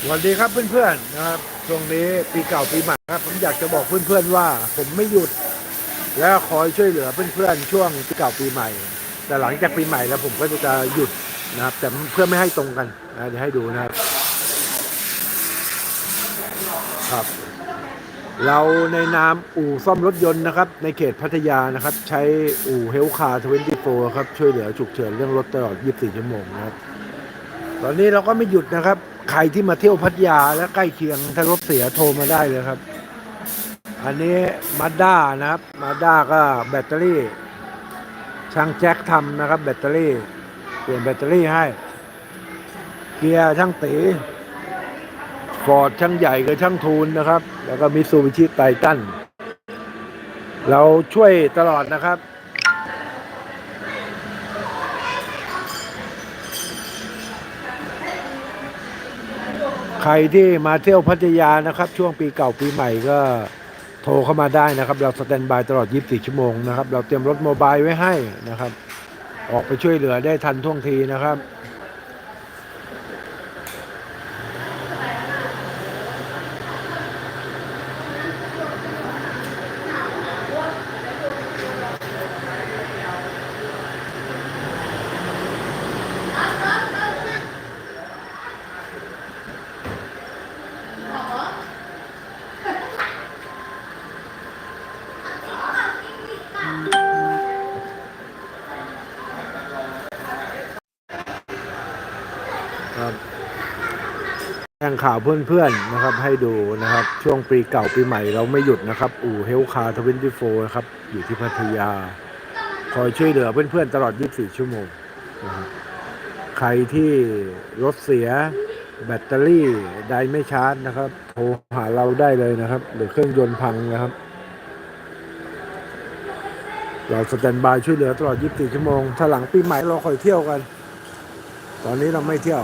สวัสดีครับเพื่อนๆนะครับช่วงนี้ปีเก่าปีใหม่ครับ ผมอยากจะบอกเพื่อนๆว่า ผมไม่หยุด และคอยช่วยเหลือเพื่อนๆช่วงปีเก่าปีใหม่ แต่หลังจากปีใหม่แล้วผมก็จะหยุดนะครับ แต่เพื่อไม่ให้ตรงกันนะเดี๋ยวให้ดูนะครับครับ เราในนามอู่ซ่อมรถยนต์นะครับ ในเขตพัทยานะครับ ใช้อู่เฮลคาร์24ครับช่วยเหลือฉุกเฉินเรื่องรถตลอด 24 ชั่วโมงนะครับ ตอนนี้เราก็ไม่หยุดนะครับ ใครที่มาเที่ยวพัทยาและใกล้เคียงถ้ารถเสียโทรมาได้เลยครับ อันนี้มาด้านะครับมาด้าก็แบตเตอรี่ ช่างแจ็คทำนะครับ แบตเตอรี่ เปลี่ยนแบตเตอรี่ให้ เกียร์ช่างตีฟอร์ดช่างใหญ่กับช่างทูนนะครับ แล้วก็มิซูบิชิไททันเราช่วยตลอดนะครับ ใครที่มาเที่ยวพัทยานะครับ ช่วงปีเก่าปีใหม่ก็โทรเข้ามาได้นะครับ เราสแตนบายตลอด 24 ชั่วโมงนะครับ เราเตรียมรถโมบายไว้ให้นะครับ ออกไปช่วยเหลือได้ทันท่วงทีนะครับ ครับแจ้งข่าวเพื่อนๆนะครับ ให้ดูนะครับ ช่วงปีเก่าปีใหม่เราไม่หยุดนะครับ อู่เฮลคาร์ทวินตี้โฟนะครับ อยู่ที่พัทยา คอยช่วยเหลือเพื่อนๆตลอด 24 ชั่วโมงนะครับใครที่รถเสียแบตเตอรี่ไดไม่ชาร์จนะครับโทรหาเราได้เลยนะครับ หรือเครื่องยนต์พังนะครับ เราสแตนบายช่วยเหลือตลอด 24 ชั่วโมง ถ้าหลังปีใหม่เราคอยเที่ยวกัน ตอนนี้เราไม่เที่ยว